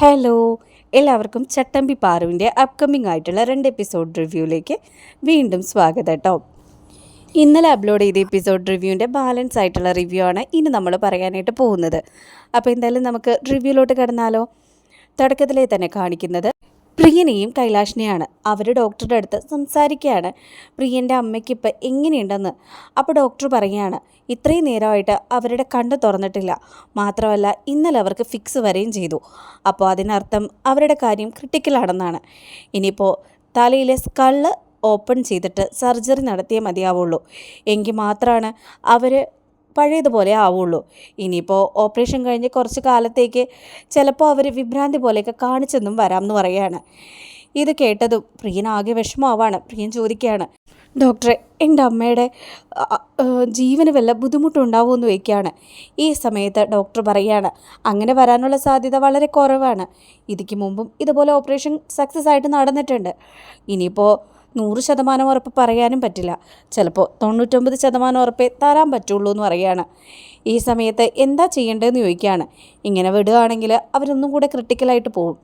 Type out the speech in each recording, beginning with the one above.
Hello എല്ലാവർക്കും ചട്ടമ്പി പാറുവിന്റെ upcoming ആയിട്ടുള്ള രണ്ട് എപ്പിസോഡ് റിവ്യൂയിലേക്ക് വീണ്ടും സ്വാഗതം കേട്ടോ ഇന്നലെ അപ്ലോഡ് ചെയ്ത എപ്പിസോഡ് റിവ്യൂവിന്റെ ബാലൻസ് ആയിട്ടുള്ള റിവ്യൂ ആണ് ഇനി നമ്മൾ പറയാനായിട്ട് പോകുന്നത്. അപ്പോൾ എന്തായാലും നമുക്ക് റിവ്യൂലോട്ട് കടന്നാലോ. തുടക്കത്തിലേ തന്നെ കാണിക്കുന്നത് പ്രിയനെയും കൈലാഷിനെയാണ് അവർ ഡോക്ടറുടെ അടുത്ത് സംസാരിക്കുകയാണ് പ്രിയന്റെ അമ്മയ്ക്കിപ്പോൾ എങ്ങനെയുണ്ടെന്ന് അപ്പോൾ ഡോക്ടർ പറയുകയാണ് ഇത്രയും നേരമായിട്ട് അവരുടെ കണ്ണ് തുറന്നിട്ടില്ല. മാത്രമല്ല ഇന്നലെ അവർക്ക് ഫിക്സ് വരെയും ചെയ്തു. അപ്പോൾ അതിനർത്ഥം അവരുടെ കാര്യം ക്രിട്ടിക്കലാണെന്നാണ് ഇനിയിപ്പോൾ തലയിലെ സ്കള്ള് ഓപ്പൺ ചെയ്തിട്ട് സർജറി നടത്തിയേ മതിയാവുള്ളൂ. എങ്കിൽ മാത്രമാണ് അവർ പഴയതുപോലെ ആവുള്ളൂ. ഇനിയിപ്പോൾ ഓപ്പറേഷൻ കഴിഞ്ഞ് കുറച്ച് കാലത്തേക്ക് ചിലപ്പോൾ അവർ വിഭ്രാന്തി പോലെയൊക്കെ കാണിച്ചെന്നും വരാം എന്ന് പറയുകയാണ്. ഇത് കേട്ടതും പ്രിയൻ ആകെ വിഷമമാവാണ്. പ്രിയൻ ചോദിക്കുകയാണ് ഡോക്ടറെ എന്റെ അമ്മയുടെ ജീവന് വല്ല ബുദ്ധിമുട്ടുണ്ടാവുമെന്ന് വയ്ക്കുകയാണ് ഈ സമയത്ത് ഡോക്ടർ പറയുകയാണ് അങ്ങനെ വരാനുള്ള സാധ്യത വളരെ കുറവാണ്. ഇതിക്ക് മുമ്പും ഇതുപോലെ ഓപ്പറേഷൻ സക്സസ് ആയിട്ട് നടന്നിട്ടുണ്ട്. ഇനിയിപ്പോൾ നൂറ് ശതമാനം ഉറപ്പ് പറയാനും പറ്റില്ല. ചിലപ്പോൾ തൊണ്ണൂറ്റൊമ്പത് ശതമാനം ഉറപ്പേ തരാൻ പറ്റുള്ളൂ എന്ന് പറയുകയാണ്. ഈ സമയത്ത് എന്താ ചെയ്യേണ്ടതെന്ന് ചോദിക്കുകയാണ്. ഇങ്ങനെ വിടുകയാണെങ്കിൽ അവരൊന്നും കൂടെ ക്രിട്ടിക്കലായിട്ട് പോകും.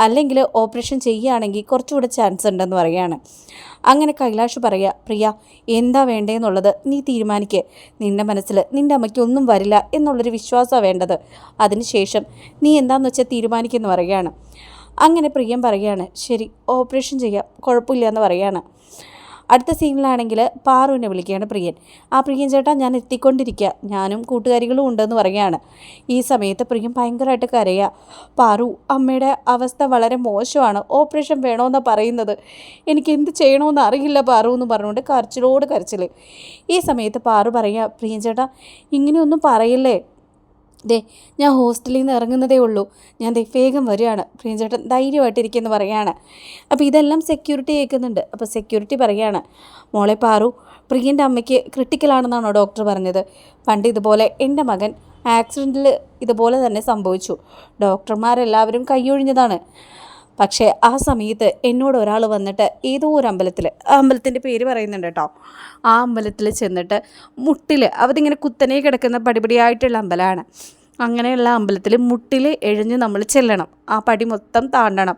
അല്ലെങ്കിൽ ഓപ്പറേഷൻ ചെയ്യുകയാണെങ്കിൽ കുറച്ചുകൂടെ ചാൻസ് ഉണ്ടെന്ന് പറയുകയാണ്. അങ്ങനെ കൈലാഷ് പറയുക പ്രിയ എന്താ വേണ്ടതെന്നുള്ളത് നീ തീരുമാനിക്ക്. നിന്റെ മനസ്സിൽ നിന്റെ അമ്മയ്ക്ക് ഒന്നും വരില്ല എന്നുള്ളൊരു വിശ്വാസമാണ് വേണ്ടത്. അതിനുശേഷം നീ എന്താണെന്ന് വെച്ചാൽ തീരുമാനിക്കുമെന്ന് പറയുകയാണ്. അങ്ങനെ പ്രിയം പറയുകയാണ് ശരി ഓപ്പറേഷൻ ചെയ്യാം കുഴപ്പമില്ല എന്ന് പറയുകയാണ്. അടുത്ത സീനിലാണെങ്കിൽ പാറുവിനെ വിളിക്കുകയാണ് പ്രിയൻ. ആ പ്രിയൻ ചേട്ടാ ഞാൻ എത്തിക്കൊണ്ടിരിക്കുക. ഞാനും കൂട്ടുകാരികളും ഉണ്ടെന്ന് പറയുകയാണ്. ഈ സമയത്ത് പ്രിയൻ ഭയങ്കരമായിട്ട് കരയുക പാറു അമ്മയുടെ അവസ്ഥ വളരെ മോശമാണ്. ഓപ്പറേഷൻ വേണമെന്നാണ് പറയുന്നത്. എനിക്ക് എന്ത് ചെയ്യണമെന്ന് അറിയില്ല പാറു എന്ന് പറഞ്ഞുകൊണ്ട് കരച്ചിലോട് കരച്ചിൽ ഈ സമയത്ത് പാറു പറയുക പ്രിയൻ ചേട്ടാ ഇങ്ങനെയൊന്നും പറയില്ലേ? ദേ ഞാൻ ഹോസ്റ്റലിൽ നിന്ന് ഇറങ്ങുന്നതേ ഉള്ളൂ. ഞാൻ ദേ വേഗം വരികയാണ്. പ്രിയഞ്ചേട്ടൻ ധൈര്യമായിട്ടിരിക്കുമെന്ന് പറയാണ് അപ്പോൾ ഇതെല്ലാം സെക്യൂരിറ്റി കേൾക്കുന്നുണ്ട്. അപ്പോൾ സെക്യൂരിറ്റി പറയാണ് മോളെ പാറു പ്രിയന്റെ അമ്മയ്ക്ക് ക്രിട്ടിക്കലാണെന്നാണോ ഡോക്ടർ പറഞ്ഞത്? പണ്ട് ഇതുപോലെ എന്റെ മകൻ ആക്സിഡന്റിൽ ഇതുപോലെ തന്നെ സംഭവിച്ചു. ഡോക്ടർമാരെല്ലാവരും കൈയൊഴിഞ്ഞതാണ്. പക്ഷേ ആ സമയത്ത് എന്നോട് ഒരാൾ വന്നിട്ട് ഏതോ ഒരു അമ്പലത്തിൽ ആ അമ്പലത്തിന്റെ പേര് പറയുന്നുണ്ട് കേട്ടോ. ആ അമ്പലത്തിൽ ചെന്നിട്ട് മുട്ടിൽ അതിങ്ങനെ കുത്തനെ കിടക്കുന്ന പടിപടിയായിട്ടുള്ള അമ്പലമാണ് അങ്ങനെയുള്ള അമ്പലത്തിൽ മുട്ടിൽ എഴിഞ്ഞ് നമ്മൾ ചെല്ലണം ആ പടി മൊത്തം താണ്ടണം.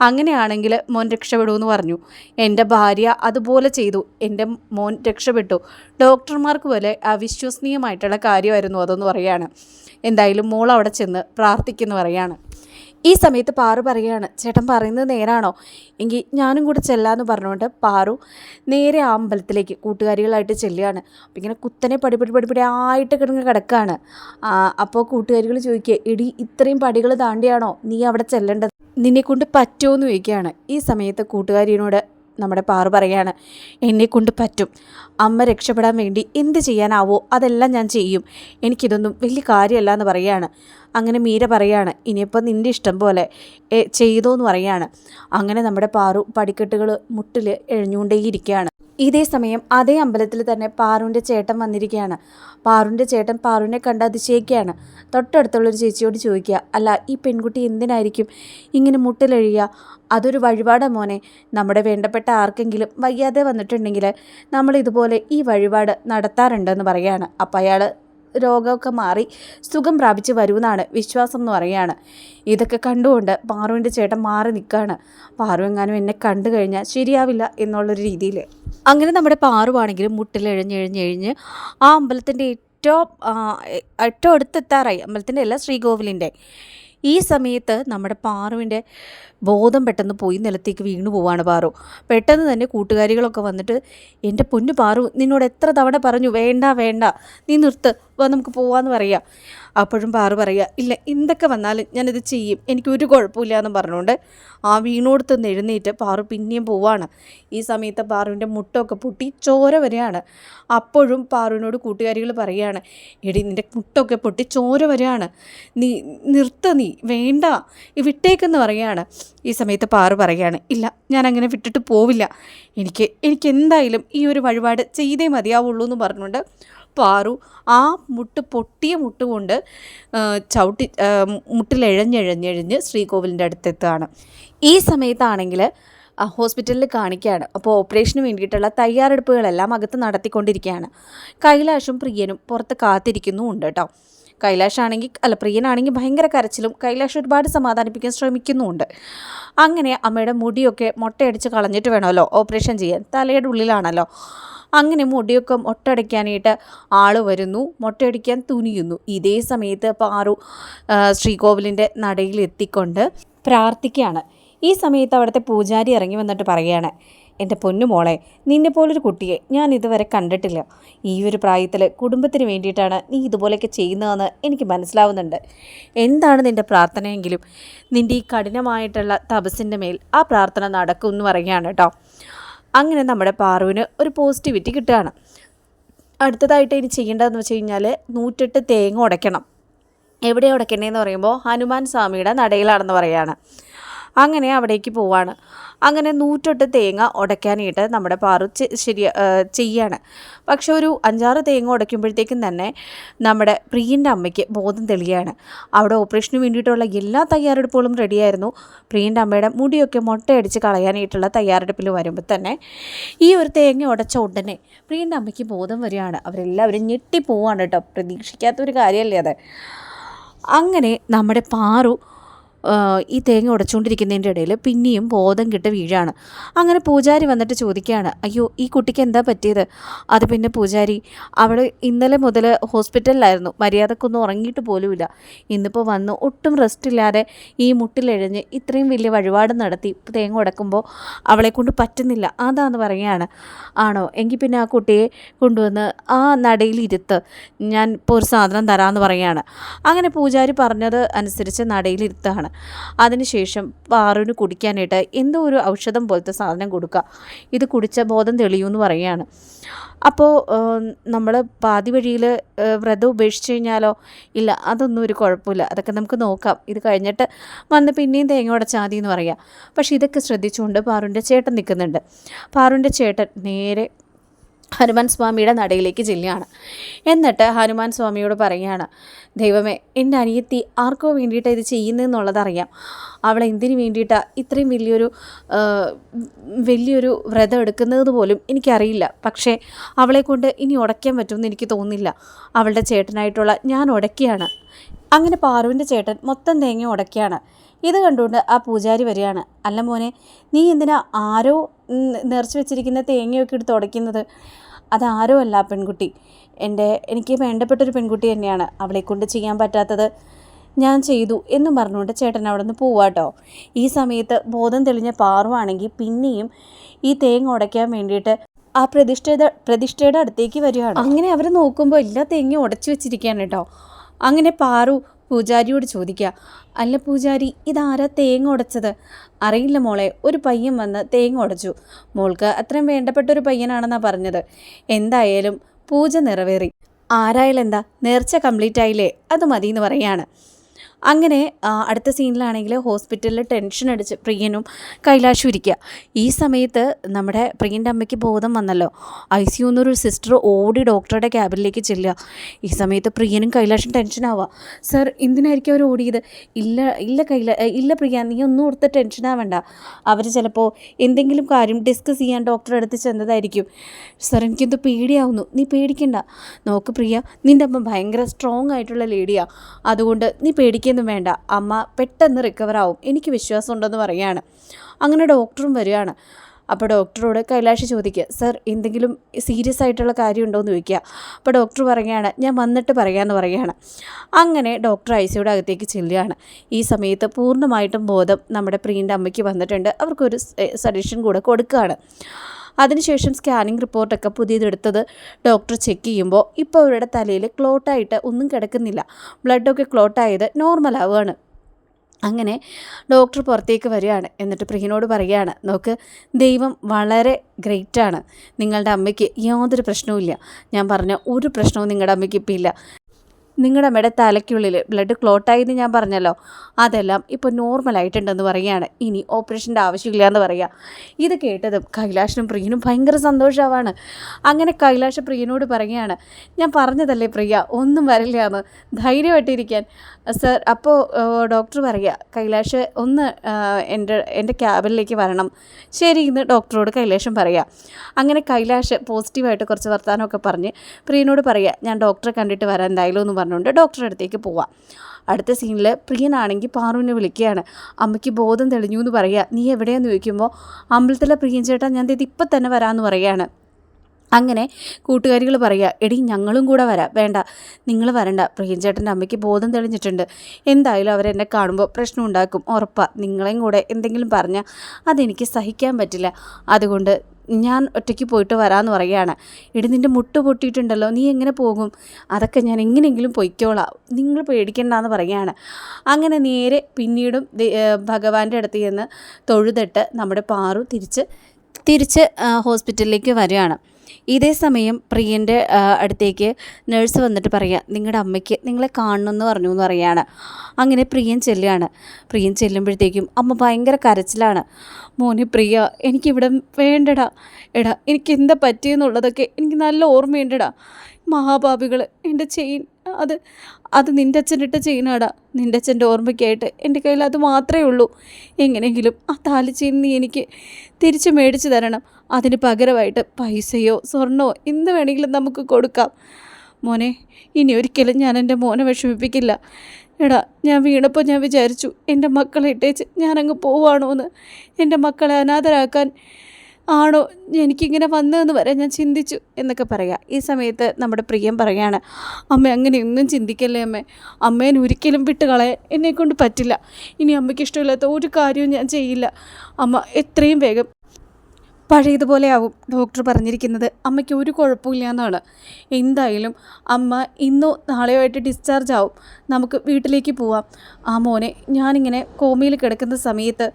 അങ്ങനെയാണെങ്കിൽ മോൻ രക്ഷപ്പെടുമെന്ന് പറഞ്ഞു. എന്റെ ഭാര്യ അതുപോലെ ചെയ്തു. എന്റെ മോൻ രക്ഷപ്പെട്ടു. ഡോക്ടർമാർക്ക് പോലെ അവിശ്വസനീയമായിട്ടുള്ള കാര്യമായിരുന്നു അതെന്ന് പറയാണ്. എന്തായാലും മോൾ അവിടെ ചെന്ന് പ്രാർത്ഥിക്കുന്നു പറയാണ്. ഈ സമയത്ത് പാറു പറയുകയാണ് ചേട്ടൻ പറയുന്നത് നേരാണോ? എങ്കിൽ ഞാനും കൂടെ ചെല്ലാന്ന് പറഞ്ഞുകൊണ്ട് പാറു നേരെ ആ അമ്പലത്തിലേക്ക് കൂട്ടുകാരികളായിട്ട് ചെല്ലുകയാണ്. അപ്പം ഇങ്ങനെ കുത്തനെ പടിപടി പടിപടി ആയിട്ട് കിടങ്ങ് കിടക്കുകയാണ്. അപ്പോൾ കൂട്ടുകാരികൾ ചോദിക്കുക ഇടി ഇത്രയും പടികൾ താണ്ടിയാണോ? നീ അവിടെ ചെല്ലേണ്ടത്? നിന്നെക്കൊണ്ട് പറ്റുമോ എന്ന് ചോദിക്കുകയാണ്. ഈ സമയത്ത് കൂട്ടുകാരിയോട് നമ്മുടെ പാറു പറയാണ് എന്നെ കൊണ്ട് പറ്റും. അമ്മ രക്ഷപ്പെടാൻ വേണ്ടി എന്ത് ചെയ്യാനാവോ അതെല്ലാം ഞാൻ ചെയ്യും. എനിക്കിതൊന്നും വലിയ കാര്യമല്ല എന്ന് പറയാണ്. അങ്ങനെ മീര പറയാണ് ഇനിയിപ്പോൾ നിന്റെ ഇഷ്ടം പോലെ ചെയ്തോ എന്ന് പറയാണ്. അങ്ങനെ നമ്മുടെ പാറു പടിക്കെട്ടുകൾ മുട്ടിൽ എഴിഞ്ഞുകൊണ്ടേയിരിക്കുകയാണ്. ഇതേ സമയം അതേ അമ്പലത്തിൽ തന്നെ പാറുവിന്റെ ചേട്ടൻ വന്നിരിക്കുകയാണ്. പാറുവിന്റെ ചേട്ടൻ പാറുവിനെ കണ്ട് അതിശയിക്കുകയാണ്. തൊട്ടടുത്തുള്ളൊരു ചേച്ചിയോട് ചോദിക്കുക അല്ല ഈ പെൺകുട്ടി എന്തിനായിരിക്കും ഇങ്ങനെ മുട്ടിലഴിയുക? അതൊരു വഴിപാടാ മോനെ. നമ്മുടെ വേണ്ടപ്പെട്ട ആർക്കെങ്കിലും വയ്യാതെ വന്നിട്ടുണ്ടെങ്കിൽ നമ്മൾ ഇതുപോലെ ഈ വഴിപാട് നടത്താറുണ്ടെന്ന് പറയാണ് അപ്പം അയാൾ രോഗമൊക്കെ മാറി സുഖം പ്രാപിച്ച് വരുമെന്നാണ് വിശ്വാസം എന്ന് പറയുകയാണ്. ഇതൊക്കെ കണ്ടുകൊണ്ട് പാറുവിന്റെ ചേട്ടൻ മാറി നിൽക്കുകയാണ്. പാറു എങ്ങാനും എന്നെ കണ്ടു കഴിഞ്ഞാൽ ശരിയാവില്ല എന്നുള്ളൊരു രീതിയിൽ അങ്ങനെ നമ്മുടെ പാറുവാണെങ്കിലും മുട്ടിലെഴഞ്ഞെഴഞ്ഞെഴിഞ്ഞ് ആ അമ്പലത്തിന്റെ ഏറ്റവും ഏറ്റവും അടുത്തെത്താറായി. അമ്പലത്തിന്റെ അല്ല ശ്രീകോവിലിന്റെ. ഈ സമയത്ത് നമ്മുടെ പാറുവിന്റെ ബോധം പെട്ടെന്ന് പോയി നിലത്തേക്ക് വീണു പോവാണ് പാറു. പെട്ടെന്ന് തന്നെ കൂട്ടുകാരികളൊക്കെ വന്നിട്ട് എന്റെ പൊന്നു പാറു നിന്നോട് എത്ര തവണ പറഞ്ഞു വേണ്ട വേണ്ട നീ നിർത്ത്. വാ നമുക്ക് പോവാന്ന് പറയുക അപ്പോഴും പാറു പറയുക ഇല്ല എന്തൊക്കെ വന്നാലും ഞാനിത് ചെയ്യും. എനിക്ക് ഒരു കുഴപ്പമില്ല എന്ന് പറഞ്ഞുകൊണ്ട് ആ വീണോടുത്ത് എഴുന്നേറ്റ് പാറു പിന്നെയും പോവാണ്. ഈ സമയത്ത് പാറുവിന്റെ മുട്ടൊക്കെ പൊട്ടി ചോര വരെയാണ്. അപ്പോഴും പാറുവിനോട് കൂട്ടുകാരികൾ പറയുകയാണ് എടി നിന്റെ മുട്ടൊക്കെ പൊട്ടി ചോര വരെയാണ്. നീ നിർത്ത നീ വേണ്ട വിട്ടേക്കെന്ന് പറയുകയാണ് ഈ സമയത്ത് പാറു പറയുകയാണ് ഇല്ല ഞാൻ അങ്ങനെ വിട്ടിട്ട് പോവില്ല. എനിക്ക് എനിക്ക് എന്തായാലും ഈ ഒരു വഴിപാട് ചെയ്തേ മതിയാവുള്ളൂ എന്ന് പറഞ്ഞുകൊണ്ട് പാറു ആ മുട്ട് പൊട്ടിയ മുട്ട് കൊണ്ട് ചവിട്ടി മുട്ടിലെഴഞ്ഞെഴഞ്ഞെഴിഞ്ഞ് ശ്രീകോവിലിന്റെ അടുത്തെത്തുകയാണ്. ഈ സമയത്താണെങ്കിൽ ഹോസ്പിറ്റലിൽ കാണിക്കുകയാണ്. അപ്പോൾ ഓപ്പറേഷന് വേണ്ടിയിട്ടുള്ള തയ്യാറെടുപ്പുകളെല്ലാം അകത്ത് നടത്തിക്കൊണ്ടിരിക്കുകയാണ്. കൈലാഷും പ്രിയനും പുറത്ത് കാത്തിരിക്കുന്നുമുണ്ട് കേട്ടോ. കൈലാഷാണെങ്കിൽ അല്ല പ്രിയനാണെങ്കിൽ ഭയങ്കര കരച്ചിലും കൈലാഷ് ഒരുപാട് സമാധാനിപ്പിക്കാൻ ശ്രമിക്കുന്നുമുണ്ട് അങ്ങനെ അമ്മയുടെ മുടിയൊക്കെ മുട്ടയടിച്ച് കളഞ്ഞിട്ട് വേണമല്ലോ ഓപ്പറേഷൻ ചെയ്യാൻ. തലയുടെ ഉള്ളിലാണല്ലോ. അങ്ങനെ മുടിയൊക്കെ മൊട്ടടിക്കാനായിട്ട് ആൾ വരുന്നു. മുട്ടയടിക്കാൻ തുനിയുന്നു. ഇതേ സമയത്ത് പാറു ശ്രീകോവിലിന്റെ നടയിൽ എത്തിക്കൊണ്ട് പ്രാർത്ഥിക്കുകയാണ്. ഈ സമയത്ത് അവിടുത്തെ പൂജാരി ഇറങ്ങി വന്നിട്ട് പറയുകയാണ് എന്റെ പൊന്നുമോളെ നിന്നെ പോലൊരു കുട്ടിയെ ഞാൻ ഇതുവരെ കണ്ടിട്ടില്ല. ഈ ഒരു പ്രായത്തിൽ കുടുംബത്തിന് വേണ്ടിയിട്ടാണ് നീ ഇതുപോലെയൊക്കെ ചെയ്യുന്നതെന്ന് എനിക്ക് മനസ്സിലാവുന്നുണ്ട്. എന്താണ് നിന്റെ പ്രാർത്ഥനയെങ്കിലും നിന്റെ ഈ കഠിനമായിട്ടുള്ള തപസ്സിന്റെ മേൽ ആ പ്രാർത്ഥന നടക്കും എന്ന് പറയുകയാണ് കേട്ടോ. അങ്ങനെ നമ്മുടെ പാറുവിന് ഒരു പോസിറ്റിവിറ്റി കിട്ടുകയാണ്. അടുത്തതായിട്ട് ഇനി ചെയ്യേണ്ടതെന്ന് വെച്ച് കഴിഞ്ഞാൽ നൂറ്റെട്ട് തേങ്ങ ഉടയ്ക്കണം. എവിടെ ഉടയ്ക്കണേന്ന് പറയുമ്പോൾ ഹനുമാൻ സ്വാമിയുടെ നടയിലാണെന്ന് പറയുകയാണ് അങ്ങനെ അവിടേക്ക് പോവാണ്. അങ്ങനെ നൂറ്റൊട്ട് തേങ്ങ ഉടയ്ക്കാനായിട്ട് നമ്മുടെ പാറു ശരി ചെയ്യാണ്. പക്ഷെ ഒരു അഞ്ചാറ് തേങ്ങ ഉടയ്ക്കുമ്പോഴത്തേക്കും തന്നെ നമ്മുടെ പ്രിയന്റെ അമ്മയ്ക്ക് ബോധം തെളിയാണ്. അവിടെ ഓപ്പറേഷന് വേണ്ടിയിട്ടുള്ള എല്ലാ തയ്യാറെടുപ്പുകളും റെഡിയായിരുന്നു. പ്രിയന്റെ അമ്മയുടെ മുടിയൊക്കെ മുട്ടയടിച്ച് കളയാനായിട്ടുള്ള തയ്യാറെടുപ്പിൽ വരുമ്പോൾ തന്നെ ഈ ഒരു തേങ്ങ ഉടച്ച ഉടനെ പ്രിയന്റെ അമ്മയ്ക്ക് ബോധം വരികയാണ്. അവരെല്ലാവരും ഞെട്ടിപ്പോവാണ് കേട്ടോ. പ്രതീക്ഷിക്കാത്തൊരു കാര്യമല്ലേ അത്? അങ്ങനെ നമ്മുടെ പാറു ഈ തേങ്ങ ഉടച്ചുകൊണ്ടിരിക്കുന്നതിന്റെ ഇടയിൽ പിന്നെയും ബോധം കിട്ട് വീഴാണ്. അങ്ങനെ പൂജാരി വന്നിട്ട് ചോദിക്കുകയാണ് അയ്യോ ഈ കുട്ടിക്ക് എന്താ പറ്റിയത്? അത് പിന്നെ പൂജാരി അവൾ ഇന്നലെ മുതൽ ഹോസ്പിറ്റലിലായിരുന്നു മര്യാദക്കൊന്നും ഉറങ്ങിയിട്ട് പോലുമില്ല. ഇന്നിപ്പോൾ വന്ന് ഒട്ടും റെസ്റ്റ് ഇല്ലാതെ ഈ മുട്ടിലെഴിഞ്ഞ് ഇത്രയും വലിയ വഴിപാട് നടത്തി തേങ്ങ ഉടക്കുമ്പോൾ അവളെ കൊണ്ട് പറ്റുന്നില്ല. അതാന്ന് പറയുകയാണ് ആണോ? എങ്കിൽ പിന്നെ ആ കുട്ടിയെ കൊണ്ടുവന്ന് ആ നടയിൽ ഇരുത്ത് ഞാൻ ഇപ്പോൾ ഒരു സാധനം തരാമെന്ന് പറയുകയാണ്. അങ്ങനെ പൂജാരി പറഞ്ഞത് അനുസരിച്ച് നടയിൽ ഇരുത്താണ്. അതിനുശേഷം പാറുവിന് കുടിക്കാനായിട്ട് എന്തോ ഒരു ഔഷധം പോലത്തെ സാധനം കൊടുക്കുക. ഇത് കുടിച്ച ബോധം തെളിയുമെന്ന് പറയുകയാണ്. അപ്പോൾ നമ്മൾ പാതി വഴിയിൽ വ്രതം ഉപേക്ഷിച്ച് കഴിഞ്ഞാലോ? ഇല്ല അതൊന്നും ഒരു കുഴപ്പമില്ല. അതൊക്കെ നമുക്ക് നോക്കാം. ഇത് കഴിഞ്ഞിട്ട് വന്ന് പിന്നെയും തേങ്ങ ഉടച്ചാൽ മതി എന്ന് പറയാം. പക്ഷേ ഇതൊക്കെ ശ്രദ്ധിച്ചുകൊണ്ട് പാറുവിന്റെ ചേട്ടൻ നിൽക്കുന്നുണ്ട്. പാറുവിന്റെ ചേട്ടൻ നേരെ ഹനുമാൻ സ്വാമിയുടെ നടയിലേക്ക് ചെല്ലുകയാണ്. എന്നിട്ട് ഹനുമാൻ സ്വാമിയോട് പറയുകയാണ് ദൈവമേ എന്റെ അനിയത്തി ആർക്കോ വേണ്ടിയിട്ടാണ് ഇത് ചെയ്യുന്നതെന്നുള്ളതറിയാം അവൾ എന്തിനു വേണ്ടിയിട്ടാണ് ഇത്രയും വലിയൊരു വലിയൊരു വ്രതം എടുക്കുന്നത് പോലും എനിക്കറിയില്ല. പക്ഷേ അവളെ കൊണ്ട് ഇനി ഉടയ്ക്കാൻ പറ്റുമെന്ന് എനിക്ക് തോന്നുന്നില്ല. അവളുടെ ചേട്ടനായിട്ടുള്ള ഞാൻ ഉടക്കിയാണ് അങ്ങനെ പാറുവിന്റെ ചേട്ടൻ മൊത്തം തേങ്ങ ഉടക്കിയാണ് ഇത് കണ്ടുകൊണ്ട് ആ പൂജാരി വരികയാണ് അല്ല മോനെ നീ എന്തിനാ ആരോ നിറച്ച് വെച്ചിരിക്കുന്ന തേങ്ങയൊക്കെ എടുത്ത് ഉടയ്ക്കുന്നത്. അതാരോ അല്ല പെൺകുട്ടി. എന്റെ എനിക്ക് വേണ്ടപ്പെട്ടൊരു പെൺകുട്ടി തന്നെയാണ്. അവളെ കൊണ്ട് ചെയ്യാൻ പറ്റാത്തത് ഞാൻ ചെയ്തു എന്നും പറഞ്ഞുകൊണ്ട് ചേട്ടൻ അവിടെ നിന്ന് പോവാട്ടോ ഈ സമയത്ത് ബോധം തെളിഞ്ഞ പാറുവാണെങ്കിൽ പിന്നെയും ഈ തേങ്ങ ഉടയ്ക്കാൻ വേണ്ടിയിട്ട് ആ പ്രതിഷ്ഠയുടെ പ്രതിഷ്ഠയുടെ അടുത്തേക്ക് വരികയാണ്. അങ്ങനെ അവർ നോക്കുമ്പോൾ എല്ലാ തേങ്ങയും ഉടച്ചു വെച്ചിരിക്കുകയാണ് കേട്ടോ അങ്ങനെ പാറു പൂജാരിയോട് ചോദിക്കുക അല്ല പൂജാരി ഇതാരാ തേങ്ങ ഉടച്ചത്? അറിയില്ല മോളെ ഒരു പയ്യൻ വന്ന് തേങ്ങ ഉടച്ചു. മോൾക്ക് അത്രയും വേണ്ടപ്പെട്ട ഒരു പയ്യനാണെന്നാണ് പറഞ്ഞത്. എന്തായാലും പൂജ നിറവേറി. ആരായാലും എന്താ നേർച്ച കംപ്ലീറ്റ് ആയില്ലേ അത് മതി എന്ന് പറയാണ്. അങ്ങനെ അടുത്ത സീനിലാണെങ്കിൽ ഹോസ്പിറ്റലിൽ ടെൻഷൻ അടിച്ച് പ്രിയനും കൈലാഷും ഇരിക്കുക ഈ സമയത്ത് നമ്മുടെ പ്രിയന്റെ അമ്മയ്ക്ക് ബോധം വന്നല്ലോ. ഐ സി യുന്നൊരു സിസ്റ്റർ ഓടി ഡോക്ടറുടെ ക്യാബിനിലേക്ക് ചെല്ലുക. ഈ സമയത്ത് പ്രിയനും കൈലാഷും ടെൻഷനാവുക സർ എന്തിനായിരിക്കും അവർ ഓടിയത്? ഇല്ല ഇല്ല കൈല ഇല്ല പ്രിയ നീ ഒന്നും ഓർത്ത് ടെൻഷനാവണ്ട അവർ ചിലപ്പോൾ എന്തെങ്കിലും കാര്യം ഡിസ്കസ് ചെയ്യാൻ ഡോക്ടറെ അടുത്ത് ചെന്നതായിരിക്കും. സർ എനിക്കെന്തോ പേടിയാവുന്നു. നീ പേടിക്കണ്ട. നോക്ക് പ്രിയ നിന്റെ അമ്മ ഭയങ്കര സ്ട്രോങ് ആയിട്ടുള്ള ലേഡിയാണ് അതുകൊണ്ട് നീ പേടിക്ക. പേടിക്കൊന്നും വേണ്ട. അമ്മ പെട്ടെന്ന് റിക്കവറാവും എനിക്ക് വിശ്വാസമുണ്ടെന്ന് പറയുകയാണ് അങ്ങനെ ഡോക്ടറും വരികയാണ്. അപ്പോൾ ഡോക്ടറോട് കൈലാഷ് ചോദിക്കുക സർ എന്തെങ്കിലും സീരിയസ് ആയിട്ടുള്ള കാര്യമുണ്ടോ എന്ന് ചോദിക്കുക. അപ്പോൾ ഡോക്ടർ പറയുകയാണ് ഞാൻ വന്നിട്ട് പറയാമെന്ന് പറയുകയാണ്. അങ്ങനെ ഡോക്ടർ ഐ സിയുടെ അകത്തേക്ക് ചെല്ലുകയാണ്. ഈ സമയത്ത് പൂർണമായിട്ടും ബോധം നമ്മുടെ പ്രിയന്റെ അമ്മയ്ക്ക് വന്നിട്ടുണ്ട്. അവർക്കൊരു സജഷൻ കൂടെ കൊടുക്കുകയാണ്. അതിനുശേഷം സ്കാനിങ് റിപ്പോർട്ടൊക്കെ പുതിയതെടുത്തത് ഡോക്ടർ ചെക്ക് ചെയ്യുമ്പോൾ ഇപ്പോൾ അവരുടെ തലയിൽ ക്ലോട്ടായിട്ട് ഒന്നും കിടക്കുന്നില്ല. ബ്ലഡൊക്കെ ക്ലോട്ടായത് നോർമൽ ആവുകയാണ്. അങ്ങനെ ഡോക്ടർ പുറത്തേക്ക് വരികയാണ്. എന്നിട്ട് പ്രിയനോട് പറയുകയാണ് നോക്ക് ദൈവം വളരെ ഗ്രേറ്റാണ്. നിങ്ങളുടെ അമ്മയ്ക്ക് യാതൊരു പ്രശ്നവുമില്ല. ഞാൻ പറഞ്ഞ ഒരു പ്രശ്നവും നിങ്ങളുടെ അമ്മയ്ക്ക് ഇപ്പം ഇല്ല. നിങ്ങളുടെ അമ്മയുടെ തലയ്ക്കുള്ളിൽ ബ്ലഡ് ക്ലോട്ടായെന്ന് ഞാൻ പറഞ്ഞല്ലോ. അതെല്ലാം ഇപ്പോൾ നോർമലായിട്ടുണ്ടെന്ന് പറയുകയാണ്. ഇനി ഓപ്പറേഷന്റെ ആവശ്യമില്ല എന്ന് പറയുക. ഇത് കേട്ടതും കൈലാഷിനും പ്രിയനും ഭയങ്കര സന്തോഷമാവാണ് അങ്ങനെ കൈലാഷ് പ്രിയനോട് പറയുകയാണ് ഞാൻ പറഞ്ഞതല്ലേ പ്രിയ ഒന്നും വരില്ല എന്ന് ധൈര്യമായിട്ടിരിക്കാൻ സർ അപ്പോൾ ഡോക്ടർ പറയുക കൈലാഷ് ഒന്ന് എന്റെ എന്റെ ക്യാബിനിലേക്ക് വരണം. ശരി ഇന്ന് ഡോക്ടറോട് കൈലാഷം പറയുക. അങ്ങനെ കൈലാഷ് പോസിറ്റീവായിട്ട് കുറച്ച് വർത്തമാനമൊക്കെ പറഞ്ഞ് പ്രിയനോട് പറയുക ഞാൻ ഡോക്ടറെ കണ്ടിട്ട് വരാം എന്തായാലും എന്ന് പറഞ്ഞു. പറഞ്ഞുകൊണ്ട് ഡോക്ടറുടെ അടുത്തേക്ക് പോവാം. അടുത്ത സീനിൽ പ്രിയനാണെങ്കിൽ പാറുവിനെ വിളിക്കുകയാണ്. അമ്മയ്ക്ക് ബോധം തെളിഞ്ഞു എന്ന് പറയുക. നീ എവിടെയാന്ന് ചോദിക്കുമ്പോൾ അമ്പലത്തിലെ പ്രിയൻ ചേട്ടാ ഞാൻ ഇത് ഇപ്പം തന്നെ വരാമെന്ന് പറയുകയാണ്. അങ്ങനെ കൂട്ടുകാരികൾ പറയുക എടി ഞങ്ങളും കൂടെ വരാം. വേണ്ട നിങ്ങൾ വരണ്ട. പ്രിയഞ്ചേട്ടന്റെ അമ്മയ്ക്ക് ബോധം തെളിഞ്ഞിട്ടുണ്ട്. എന്തായാലും അവരെന്നെ കാണുമ്പോൾ പ്രശ്നം ഉണ്ടാക്കും. ഉറപ്പാണ് നിങ്ങളെയും കൂടെ എന്തെങ്കിലും പറഞ്ഞാൽ അതെനിക്ക് സഹിക്കാൻ പറ്റില്ല. അതുകൊണ്ട് ഞാൻ ഒറ്റയ്ക്ക് പോയിട്ട് വരാമെന്ന് പറയുകയാണ്. എടി നിന്റെ മുട്ട് പൊട്ടിയിട്ടുണ്ടല്ലോ. നീ എങ്ങനെ പോകും? അതൊക്കെ ഞാൻ എങ്ങനെയെങ്കിലും പൊയ്ക്കോളാം. നിങ്ങൾ പേടിക്കണ്ടെന്ന് പറയുകയാണ്. അങ്ങനെ നേരെ പിന്നീടും ഭഗവാന്റെ അടുത്ത് ചെന്ന് തൊഴുതിട്ട് നമ്മുടെ പാറു തിരിച്ച് തിരിച്ച് ഹോസ്പിറ്റലിലേക്ക് വരികയാണ്. ഇതേ സമയം പ്രിയന്റെ അടുത്തേക്ക് നേഴ്സ് വന്നിട്ട് പറയുക നിങ്ങളുടെ അമ്മയ്ക്ക് നിങ്ങളെ കാണണം എന്ന് പറഞ്ഞു എന്ന് പറയുകയാണ് അങ്ങനെ പ്രിയൻ ചെല്ലുകയാണ്. പ്രിയൻ ചെല്ലുമ്പോഴത്തേക്കും അമ്മ ഭയങ്കര കരച്ചിലാണ്. മോനെ പ്രിയ എനിക്കിവിടെ വേണ്ടടാ. എടാ എനിക്ക് എന്താ പറ്റിയെന്നുള്ളതൊക്കെ എനിക്ക് നല്ല ഓർമ്മയുണ്ടടാ. മഹാഭാവികൾ എന്റെ ചെയിൻ അത് അത് നിന്റെ അച്ഛനിട്ട ചെയിനാടാ. നിന്റെ അച്ഛന്റെ ഓർമ്മയ്ക്കായിട്ട് എന്റെ കയ്യിൽ അത് മാത്രമേ ഉള്ളൂ. എങ്ങനെയെങ്കിലും ആ താലി ചെയിൻ നീ എനിക്ക് തിരിച്ച് മേടിച്ചു തരണം. അതിന് പകരമായിട്ട് പൈസയോ സ്വർണമോ എന്ത് വേണമെങ്കിലും നമുക്ക് കൊടുക്കാം. മോനെ ഇനി ഒരിക്കലും ഞാൻ എന്റെ മോനെ വിഷമിപ്പിക്കില്ല. എടാ ഞാൻ വീണപ്പോൾ ഞാൻ വിചാരിച്ചു എന്റെ മക്കളെ ഇട്ടേച്ച് ഞാനങ്ങ് പോവാണോ എന്ന് എന്റെ മക്കളെ അനാഥരാക്കാൻ ആണോ? എനിക്കിങ്ങനെ വന്നതെന്ന് വരെ ഞാൻ ചിന്തിച്ചു എന്നൊക്കെ പറയാം. ഈ സമയത്ത് നമ്മുടെ പ്രിയം പറയാണ് അമ്മ അങ്ങനെയൊന്നും ചിന്തിക്കല്ലേ അമ്മേ? അമ്മേനെ ഒരിക്കലും വിട്ട് കളയാൻ എന്നെക്കൊണ്ട് പറ്റില്ല. ഇനി അമ്മയ്ക്ക് ഇഷ്ടമില്ലാത്ത ഒരു കാര്യവും ഞാൻ ചെയ്യില്ല. അമ്മ എത്രയും വേഗം പഴയതുപോലെ ആവും ഡോക്ടർ പറഞ്ഞിരിക്കുന്നത്. അമ്മയ്ക്ക് ഒരു കുഴപ്പമില്ല എന്നാണ്. എന്തായാലും അമ്മ ഇന്നോ നാളെയോ ആയിട്ട് ഡിസ്ചാർജ് ആവും. നമുക്ക് വീട്ടിലേക്ക് പോവാം. ആ മോനെ ഞാനിങ്ങനെ കോമയിൽ കിടക്കുന്ന സമയത്ത്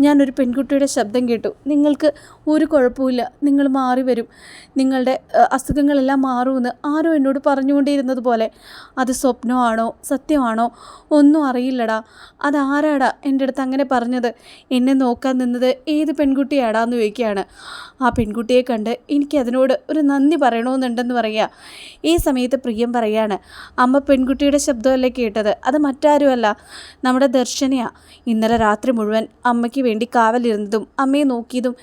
ഞാനൊരു പെൺകുട്ടിയുടെ ശബ്ദം കേട്ടു. നിങ്ങൾക്ക് ഒരു കുഴപ്പമില്ല. നിങ്ങൾ മാറി വരും. നിങ്ങളുടെ അസുഖങ്ങളെല്ലാം മാറുമെന്ന് ആരോ എന്നോട് പറഞ്ഞുകൊണ്ടിരുന്നത് പോലെ. അത് സ്വപ്നമാണോ? സത്യമാണോ? ഒന്നും അറിയില്ലടാ. അതാരാടാ എന്റെ അടുത്ത് അങ്ങനെ പറഞ്ഞത്? എന്നെ നോക്കാൻ നിന്നത് ഏത് പെൺകുട്ടിയാടാന്ന് ചോദിക്കുകയാണ്. ആ പെൺകുട്ടിയെ കണ്ട് എനിക്ക് അതിനോട് ഒരു നന്ദി പറയണമെന്നുണ്ടെന്ന് പറയുക. ഈ സമയത്ത് പ്രിയം പറയാണ് അമ്മ പെൺകുട്ടിയുടെ ശബ്ദമല്ലേ കേട്ടത്? അത് മറ്റാരുമല്ല. നമ്മുടെ ദർശനയാണ് ഇന്നലെ രാത്രി മുഴുവൻ അമ്മയ്ക്ക് വേണ്ടി കാവലിരുന്നതും അമ്മയെ നോക്കിയതും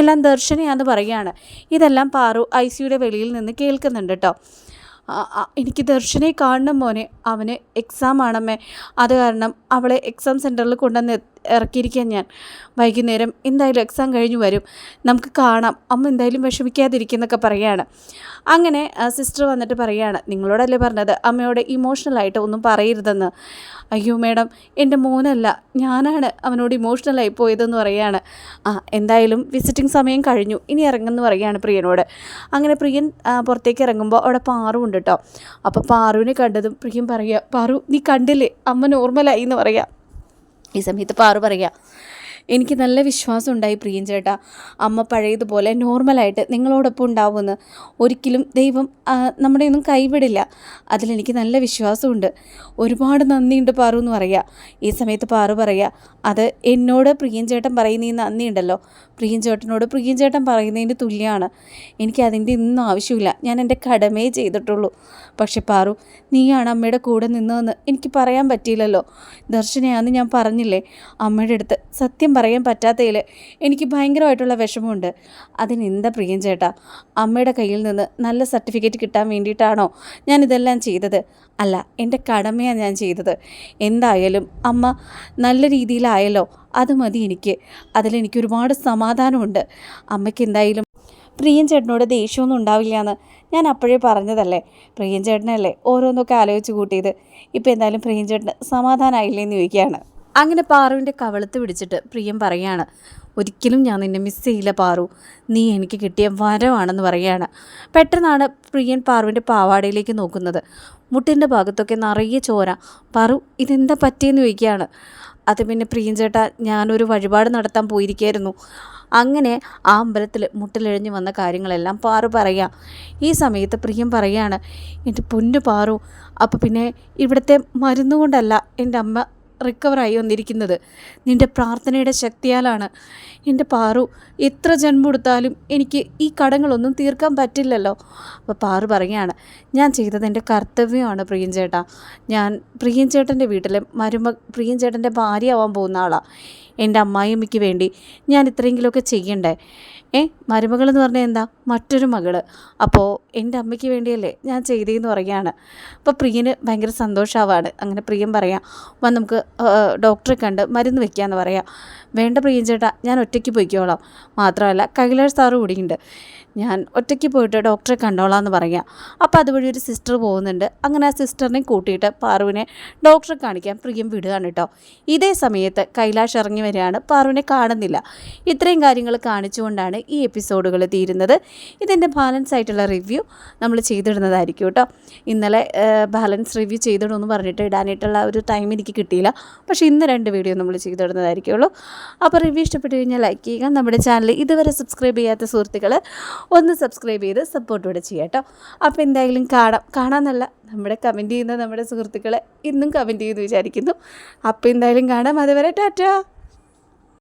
എല്ലാം ദർശനയാന്ന് പറയുകയാണ് ഇതെല്ലാം പാറു ഐ സിയുടെ വെളിയിൽ നിന്ന് കേൾക്കുന്നുണ്ട് കേട്ടോ എനിക്ക് ദർശനെ കാണണം മോനെ. അവന് എക്സാം ആണമ്മേ. അത് കാരണം അവളെ എക്സാം സെന്ററിൽ കൊണ്ടുവന്ന് ഇറക്കിയിരിക്കാൻ ഞാൻ വൈകുന്നേരം എന്തായാലും എക്സാം കഴിഞ്ഞ് വരും. നമുക്ക് കാണാം. അമ്മ എന്തായാലും വിഷമിക്കാതിരിക്കുന്നൊക്കെ പറയുകയാണ് അങ്ങനെ സിസ്റ്റർ വന്നിട്ട് പറയുകയാണ് നിങ്ങളോടല്ലേ പറഞ്ഞത്? അമ്മയോട് ഇമോഷണലായിട്ട് ഒന്നും പറയരുതെന്ന്. അയ്യോ മേഡം എന്റെ മോനല്ല. ഞാനാണ് അവനോട് ഇമോഷണലായി പോയതെന്ന് പറയുകയാണ് ആ എന്തായാലും വിസിറ്റിംഗ് സമയം കഴിഞ്ഞു. ഇനി ഇറങ്ങുമെന്ന് പറയുകയാണ് പ്രിയനോട്. അങ്ങനെ പ്രിയൻ പുറത്തേക്ക് ഇറങ്ങുമ്പോൾ അവിടെ പാറു ഉണ്ട് കേട്ടോ അപ്പോൾ പാറുവിനെ കണ്ടതും പ്രിയൻ പറയുക പാറു നീ കണ്ടില്ലേ? അമ്മ നോർമലായി എന്ന് പറയുക ഈ സമയത്ത് പാറു പറയുക. എനിക്ക് നല്ല വിശ്വാസം ഉണ്ടായി പ്രിയൻ ചേട്ടാ. അമ്മ പഴയതുപോലെ നോർമലായിട്ട് നിങ്ങളോടൊപ്പം ഉണ്ടാവുമെന്ന് ഒരിക്കലും ദൈവം നമ്മുടെ ഒന്നും കൈവിടില്ല. അതിലെനിക്ക് നല്ല വിശ്വാസമുണ്ട്. ഒരുപാട് നന്ദിയുണ്ട് പാറു എന്ന് പറയുക ഈ സമയത്ത് പാറു പറയുക അത് എന്നോട് പ്രിയൻ ചേട്ടൻ പറയുന്ന ഈ നന്ദിയുണ്ടല്ലോ. പ്രിയൻ ചേട്ടനോട് പ്രിയൻ ചേട്ടൻ പറയുന്നതിന് തുല്യമാണ് എനിക്ക് അതിന്റെ ഒന്നും ആവശ്യമില്ല. ഞാൻ എന്റെ കടമയെ ചെയ്തിട്ടുള്ളൂ. പക്ഷെ പാറു നീയാണ് അമ്മയുടെ കൂടെ നിന്നതെന്ന് എനിക്ക് പറയാൻ പറ്റിയില്ലല്ലോ. ദർശനയാന്ന് ഞാൻ പറഞ്ഞില്ലേ? അമ്മയുടെ അടുത്ത് സത്യം പറയാൻ പറ്റാത്തതിൽ എനിക്ക് ഭയങ്കരമായിട്ടുള്ള വിഷമമുണ്ട്. അതിനെന്താ പ്രിയം ചേട്ടാ? അമ്മയുടെ കയ്യിൽ നിന്ന് നല്ല സർട്ടിഫിക്കറ്റ് കിട്ടാൻ വേണ്ടിയിട്ടാണോ ഞാൻ ഇതെല്ലാം ചെയ്തത്? അല്ല എന്റെ കടമയാണ് ഞാൻ ചെയ്തത്. എന്തായാലും അമ്മ നല്ല രീതിയിലായല്ലോ അത് മതി എനിക്ക്. അതിലെനിക്ക് ഒരുപാട് സമാധാനമുണ്ട്. അമ്മയ്ക്ക് എന്തായാലും പ്രിയൻ ചേട്ടനോട് ദേഷ്യമൊന്നും ഉണ്ടാവില്ല എന്ന് ഞാൻ അപ്പോഴേ പറഞ്ഞതല്ലേ? പ്രിയൻ ചേട്ടനല്ലേ ഓരോന്നൊക്കെ ആലോചിച്ച് കൂട്ടിയത്. ഇപ്പോൾ എന്തായാലും പ്രിയൻ ചേട്ടന് സമാധാനമായില്ലേ എന്ന് ചോദിക്കുകയാണ്. അങ്ങനെ പാറുവിന്റെ കവളത്ത് പിടിച്ചിട്ട് പ്രിയം പറയാണ് ഒരിക്കലും ഞാൻ നിന്നെ മിസ് ചെയ്യില്ല പാറു. നീ എനിക്ക് കിട്ടിയ വരമാണെന്ന് പറയുകയാണ് പെട്ടെന്നാണ് പ്രിയൻ പാറുവിന്റെ പാവാടയിലേക്ക് നോക്കുന്നത്. മുട്ടിന്റെ ഭാഗത്തൊക്കെ നിറയെ ചോര. പാറു ഇതെന്താ പറ്റിയെന്ന് ചോദിക്കുകയാണ്. അത് പിന്നെ പ്രിയൻ ചേട്ടാ ഞാനൊരു വഴിപാട് നടത്താൻ പോയിരിക്കുകയായിരുന്നു. അങ്ങനെ ആ അമ്പലത്തിൽ മുട്ടിലെഴിഞ്ഞ് വന്ന കാര്യങ്ങളെല്ലാം പാറു പറയാം. ഈ സമയത്ത് പ്രിയം പറയാണ് എന്റെ പൊന്നു പാറു അപ്പോൾ പിന്നെ ഇവിടുത്തെ മരുന്നുകൊണ്ടല്ല എന്റെ അമ്മ റിക്കവറായി വന്നിരിക്കുന്നത്. നിന്റെ പ്രാർത്ഥനയുടെ ശക്തിയാലാണ്. എന്റെ പാറു എത്ര ജന്മം കൊടുത്താലും എനിക്ക് ഈ കടങ്ങളൊന്നും തീർക്കാൻ പറ്റില്ലല്ലോ. അപ്പോൾ പാറു പറയുകയാണ് ഞാൻ ചെയ്തത് എന്റെ കർത്തവ്യമാണ് പ്രിയൻ ചേട്ടാ ഞാൻ പ്രിയൻ ചേട്ടന്റെ വീട്ടിലെ മരുമ പ്രിയൻ ചേട്ടന്റെ ഭാര്യയാവാൻ പോകുന്ന ആളാണ് എന്റെ അമ്മായിയമ്മയ്ക്ക് വേണ്ടി ഞാൻ ഇത്രയെങ്കിലുമൊക്കെ ചെയ്യണ്ടേ? ഏ മരുമകൾ എന്ന് പറഞ്ഞാൽ എന്താ? മറ്റൊരു മകൾ അപ്പോൾ എന്റെ അമ്മയ്ക്ക് വേണ്ടിയല്ലേ ഞാൻ ചെയ്തതെന്ന് പറയുകയാണ്. അപ്പോൾ പ്രിയന് ഭയങ്കര സന്തോഷമാവാണ് അങ്ങനെ പ്രിയം പറയാം. വന്ന് നമുക്ക് ഡോക്ടറെ കണ്ട് മരുന്ന് വെക്കാമെന്ന് പറയാം. വേണ്ട പ്രിയൻ ചേട്ടാ ഞാൻ ഒറ്റയ്ക്ക് പോയിക്കോളാം. മാത്രമല്ല കൈലാഷ് സാറ് കൂടിയുണ്ട്. ഞാൻ ഒറ്റയ്ക്ക് പോയിട്ട് ഡോക്ടറെ കണ്ടോളാം എന്ന് പറയാം. അപ്പോൾ അതുവഴി ഒരു സിസ്റ്റർ പോകുന്നുണ്ട്. അങ്ങനെ ആ സിസ്റ്ററിനെ കൂട്ടിയിട്ട് പാർവിനെ ഡോക്ടറെ കാണിക്കാൻ പ്രിയം വിടുകയാണ് കേട്ടോ. ഇതേ സമയത്ത് കൈലാഷ് ഇറങ്ങി വരികയാണ്. പാർവിനെ കാണുന്നില്ല. ഇത്രയും കാര്യങ്ങൾ കാണിച്ചുകൊണ്ടാണ് ഈ എപ്പിസോഡുകൾ തീരുന്നത്. ഇതിന്റെ ബാലൻസ് ആയിട്ടുള്ള റിവ്യൂ നമ്മൾ ചെയ്തിടുന്നതായിരിക്കും കേട്ടോ. ഇന്നലെ ബാലൻസ് റിവ്യൂ ചെയ്തിടുമെന്ന് പറഞ്ഞിട്ട് ഇടാനായിട്ടുള്ള ഒരു ടൈം എനിക്ക് കിട്ടിയില്ല. പക്ഷേ ഇന്ന് രണ്ട് വീഡിയോ നമ്മൾ ചെയ്തിടുന്നതായിരിക്കുള്ളൂ. അപ്പോൾ റിവ്യൂ ഇഷ്ടപ്പെട്ട് കഴിഞ്ഞാൽ ലൈക്ക് ചെയ്യുക. നമ്മുടെ ചാനൽ ഇതുവരെ സബ്സ്ക്രൈബ് ചെയ്യാത്ത സുഹൃത്തുക്കൾ ഒന്ന് സബ്സ്ക്രൈബ് ചെയ്ത് സപ്പോർട്ട് കൂടെ ചെയ്യാം കേട്ടോ. അപ്പോൾ എന്തായാലും കാണാം. കാണാമെന്നല്ല നമ്മുടെ കമന്റ് ചെയ്യുന്ന നമ്മുടെ സുഹൃത്തുക്കളെ ഇന്നും കമന്റ് ചെയ്യുമെന്ന് വിചാരിക്കുന്നു. അപ്പോൾ എന്തായാലും കാണാം. അതുവരെ ടാറ്റാ.